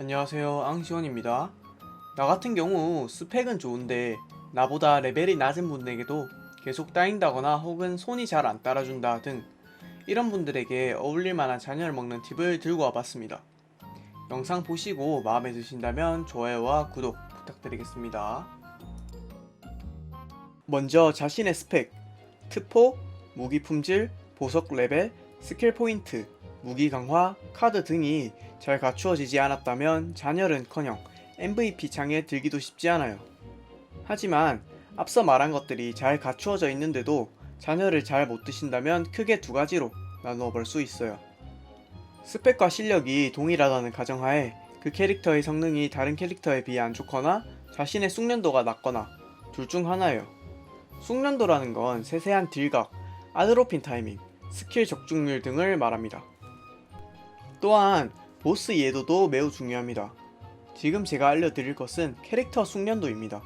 안녕하세요. 앙시원입니다. 나 같은 경우 스펙은 좋은데 나보다 레벨이 낮은 분에게도 계속 따인다거나 혹은 손이 잘 안 따라준다 등 이런 분들에게 어울릴 만한 잔여를 먹는 팁을 들고 와봤습니다. 영상 보시고 마음에 드신다면 좋아요와 구독 부탁드리겠습니다. 먼저 자신의 스펙, 특포, 무기 품질, 보석 레벨, 스킬 포인트, 무기 강화, 카드 등이 잘 갖추어지지 않았다면 잔열은커녕 MVP 창에 들기도 쉽지 않아요. 하지만 앞서 말한 것들이 잘 갖추어져 있는데도 잔열을 잘 못 드신다면 크게 두 가지로 나누어 볼 수 있어요. 스펙과 실력이 동일하다는 가정하에 그 캐릭터의 성능이 다른 캐릭터에 비해 안 좋거나 자신의 숙련도가 낮거나 둘 중 하나예요. 숙련도라는 건 세세한 딜각, 아드로핀 타이밍, 스킬 적중률 등을 말합니다. 또한 보스 이해도도 매우 중요합니다. 지금 제가 알려드릴 것은 캐릭터 숙련도입니다.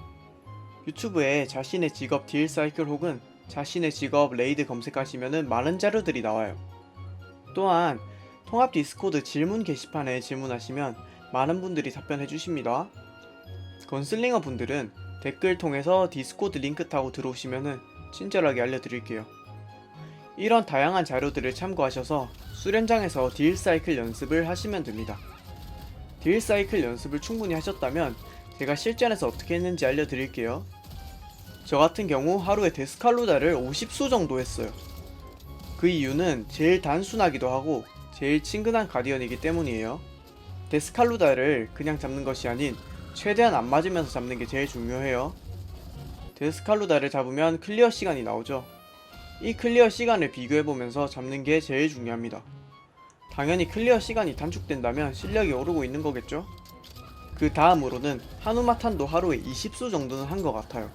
유튜브에 자신의 직업 딜 사이클 혹은 자신의 직업 레이드 검색하시면 많은 자료들이 나와요. 또한 통합 디스코드 질문 게시판에 질문하시면 많은 분들이 답변해 주십니다. 건슬링어 분들은 댓글 통해서 디스코드 링크 타고 들어오시면 친절하게 알려드릴게요. 이런 다양한 자료들을 참고하셔서 수련장에서 딜 사이클 연습을 하시면 됩니다. 딜 사이클 연습을 충분히 하셨다면 제가 실전에서 어떻게 했는지 알려드릴게요. 저 같은 경우 하루에 데스칼루다를 50수 정도 했어요. 그 이유는 제일 단순하기도 하고 제일 친근한 가디언이기 때문이에요. 데스칼루다를 그냥 잡는 것이 아닌 최대한 안 맞으면서 잡는 게 제일 중요해요. 데스칼루다를 잡으면 클리어 시간이 나오죠. 이 클리어 시간을 비교해보면서 잡는 게 제일 중요합니다. 당연히 클리어 시간이 단축된다면 실력이 오르고 있는 거겠죠? 그 다음으로는 한우마탄도 하루에 20수 정도는 한 것 같아요.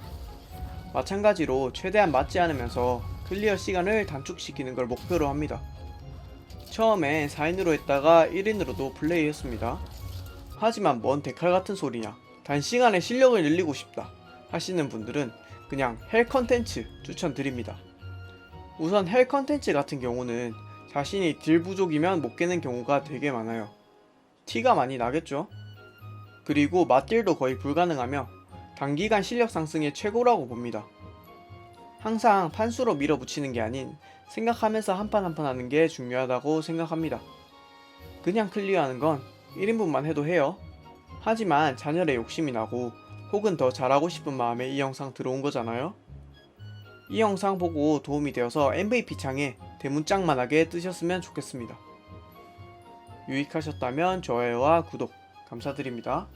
마찬가지로 최대한 맞지 않으면서 클리어 시간을 단축시키는 걸 목표로 합니다. 처음에 4인으로 했다가 1인으로도 플레이했습니다. 하지만 뭔 데칼 같은 소리냐. 단시간에 실력을 늘리고 싶다 하시는 분들은 그냥 헬 컨텐츠 추천드립니다. 우선 헬 컨텐츠 같은 경우는 자신이 딜 부족이면 못 깨는 경우가 되게 많아요. 티가 많이 나겠죠? 그리고 맞딜도 거의 불가능하며 단기간 실력 상승의 최고라고 봅니다. 항상 판수로 밀어붙이는 게 아닌 생각하면서 한 판 한 판 하는 게 중요하다고 생각합니다. 그냥 클리어하는 건 1인분만 해도 해요. 하지만 잔열에 욕심이 나고 혹은 더 잘하고 싶은 마음에 이 영상 들어온 거잖아요. 이 영상 보고 도움이 되어서 MVP 창에 대문짝만하게 뜨셨으면 좋겠습니다. 유익하셨다면 좋아요와 구독 감사드립니다.